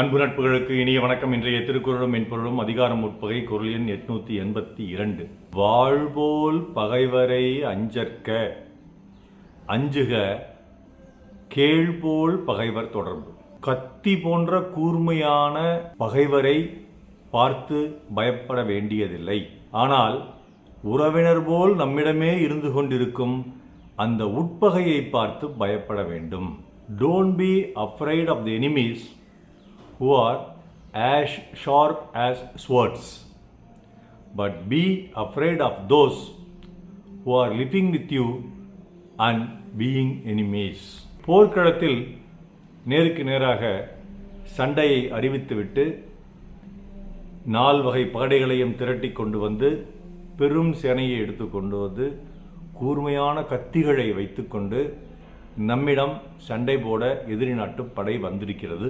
அன்பு நட்புகளுக்கு இனிய வணக்கம். இன்றைய திருக்குறளும் மென்பொருளும் அதிகாரம் உட்பகை குரல் எண் எட்நூத்தி எண்பத்தி இரண்டு. வாழ்போல் பகைவரை அஞ்சற்க அஞ்சுக கேள்போல் பகைவர் தொடர்பு. கத்தி போன்ற கூர்மையான பகைவரை பார்த்து பயப்பட வேண்டியதில்லை. ஆனால் உறவினர் போல் நம்மிடமே இருந்து கொண்டிருக்கும் அந்த உட்பகையை பார்த்து பயப்பட வேண்டும். Don't be afraid of the enemies who are as sharp as swords, but be afraid of those who are living with you and being enemies. போர்க்களத்தில் நேருக்கு நேராக சண்டையை அறிவித்துவிட்டு நால் வகை பகடைகளையும் திரட்டி கொண்டு வந்து பெரும் சேனையை எடுத்து கொண்டு வந்து கூர்மையான கத்திகளை வைத்துக்கொண்டு நம்மிடம் சண்டை போட எதிரி நாட்டு படை வந்திருக்கிறது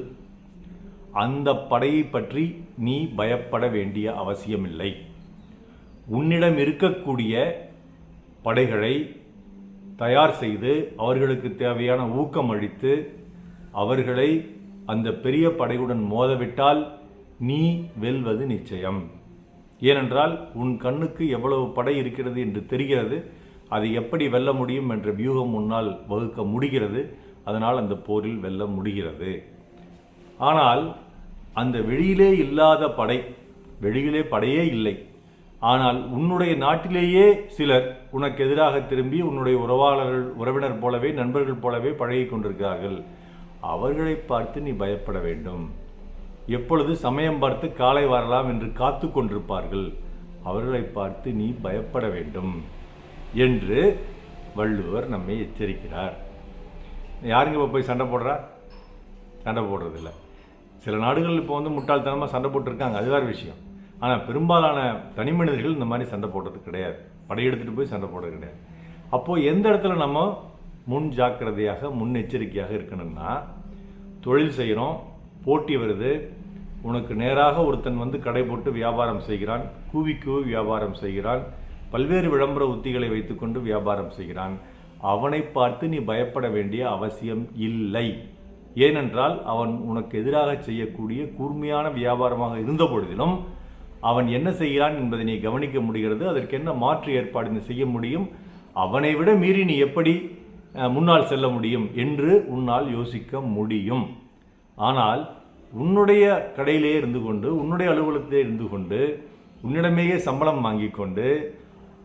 அந்த படையை பற்றி நீ பயப்பட வேண்டிய அவசியமில்லை. உன்னிடம் இருக்கக்கூடிய படைகளை தயார் செய்து அவர்களுக்கு தேவையான ஊக்கம் அளித்து அவர்களை அந்த பெரிய படையுடன் மோதவிட்டால் நீ வெல்வது நிச்சயம். ஏனென்றால் உன் கண்ணுக்கு எவ்வளவு படை இருக்கிறது என்று தெரிகிறது அதை எப்படி வெல்ல முடியும் என்ற வியூகம் முன்னால் வகுக்க முடிகிறது அதனால் அந்த போரில் வெல்ல முடிகிறது. ஆனால் அந்த வெளியிலே இல்லாத படை வெளியிலே படையே இல்லை. ஆனால் உன்னுடைய நாட்டிலேயே சிலர் உனக்கு எதிராக திரும்பி உன்னுடைய உறவாளர்கள் உறவினர் போலவே நண்பர்கள் போலவே பழகி கொண்டிருக்கிறார்கள். அவர்களை பார்த்து நீ பயப்பட வேண்டும். எப்பொழுது சமயம் பார்த்து காலை வரலாம் என்று காத்து கொண்டிருப்பார்கள். அவர்களை பார்த்து நீ பயப்பட வேண்டும் என்று வள்ளுவர் நம்மை எச்சரிக்கிறார். யாருங்க இப்போ போய் சண்டை போடுறா? சண்டை போடுறதில்ல. சில நாடுகள் இப்போ வந்து முட்டாள்தனமாக சண்டை போட்டிருக்காங்க. அது வேறு விஷயம். ஆனால் பெரும்பாலான தனி மனிதர்கள் இந்த மாதிரி சண்டை போடுறது கிடையாது. படையெடுத்துட்டு போய் சண்டை போடுறது கிடையாது. அப்போது எந்த இடத்துல நம்ம முன் ஜாக்கிரதையாக முன்னெச்சரிக்கையாக இருக்கணும்னா தொழில் செய்கிறோம் போட்டி வருது உனக்கு நேராக ஒருத்தன் வந்து கடை போட்டு வியாபாரம் செய்கிறான் கூவி கூவி வியாபாரம் செய்கிறான் பல்வேறு விளம்பர உத்திகளை வைத்துக்கொண்டு வியாபாரம் செய்கிறான் அவனை பார்த்து நீ பயப்பட வேண்டிய அவசியம் இல்லை. ஏனென்றால் அவன் உனக்கு எதிராக செய்யக்கூடிய கூர்மையான வியாபாரமாக இருந்த பொழுதிலும் அவன் என்ன செய்கிறான் என்பதை நீ கவனிக்க முடிகிறது. அதற்கு என்ன மாற்று ஏற்பாடு நீ செய்ய முடியும். அவனை விட மீறி நீ எப்படி முன்னால் செல்ல முடியும் என்று உன்னால் யோசிக்க முடியும். ஆனால் உன்னுடைய கடையிலே இருந்து கொண்டு உன்னுடைய அலுவலகத்திலே இருந்து கொண்டு உன்னிடமேயே சம்பளம் வாங்கி கொண்டு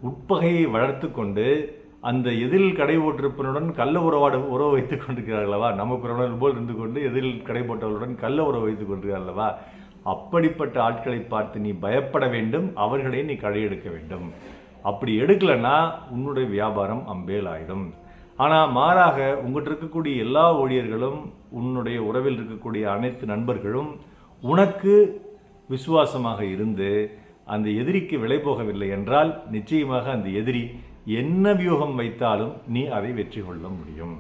உட்பகையை வளர்த்து கொண்டு அந்த எதிரில் கடை போட்டிருப்பனுடன் கள்ள உறவாடு உறவு வைத்துக் கொண்டிருக்கிறார்களவா நமக்கு உறவினர் போல் இருந்து கொண்டு எதிரில் கடை போட்டவர்களுடன் கள்ள உறவு வைத்துக் கொண்டிருக்கிறார்களவா அப்படிப்பட்ட ஆட்களை பார்த்து நீ பயப்பட வேண்டும் அவர்களை நீ களை எடுக்க வேண்டும். அப்படி எடுக்கலைன்னா உன்னுடைய வியாபாரம் அம்பேல் ஆயிடும். ஆனால் மாறாக உங்கள்கிட்ட இருக்கக்கூடிய எல்லா ஊழியர்களும் உன்னுடைய உறவில் இருக்கக்கூடிய அனைத்து நண்பர்களும் உனக்கு விசுவாசமாக இருந்து அந்த எதிரிக்கு விலை போகவில்லை என்றால் நிச்சயமாக அந்த எதிரி என்ன வியூகம் வைத்தாலும் நீ அதை வெற்றி கொள்ள முடியும்.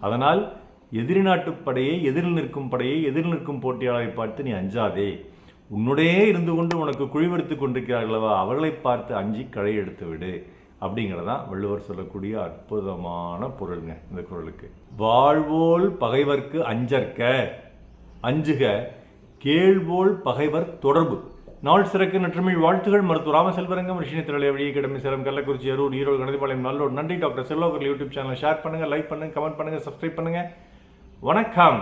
அதனால் எதிரி நாட்டுப் படையை எதிரில் நிற்கும் படையை எதிரில் நிற்கும் போட்டியாளரை பார்த்து நீ அஞ்சாதே. உன்னுடைய இருந்து கொண்டு உனக்கு குழிவெடுத்து கொண்டிருக்கிறார்களவா அவர்களை பார்த்து அஞ்சி களை எடுத்து விடு. அப்படிங்கிறதான் வள்ளுவர் சொல்லக்கூடிய அற்புதமான பொருளுங்க இந்த குரலுக்கு. வாழ்வோல் பகைவர்க்கு அஞ்சற்க அஞ்சுக கேள்வோல் பகைவர் தொடர்பு. நாள் சிறக்கு நற்றமிழ் வாழ்த்துகள். மருத்துவ ராமசெல்வரங்கம் ரிஷினி திரளை வழியை கிடமை சேலம் கள்ளக்குறிச்சி அரூர் ஈரோடு கணதிபாளையம் நல்லூர். நன்றி டாக்டர் செல்வாக்கர் யூடியூப் சேனல் ஷேர் பண்ணுங்கள் லைக் பண்ணுங்கள் கமெண்ட் பண்ணுங்கள் சப்ஸ்கிரைப் பண்ணுங்கள் வணக்கம்.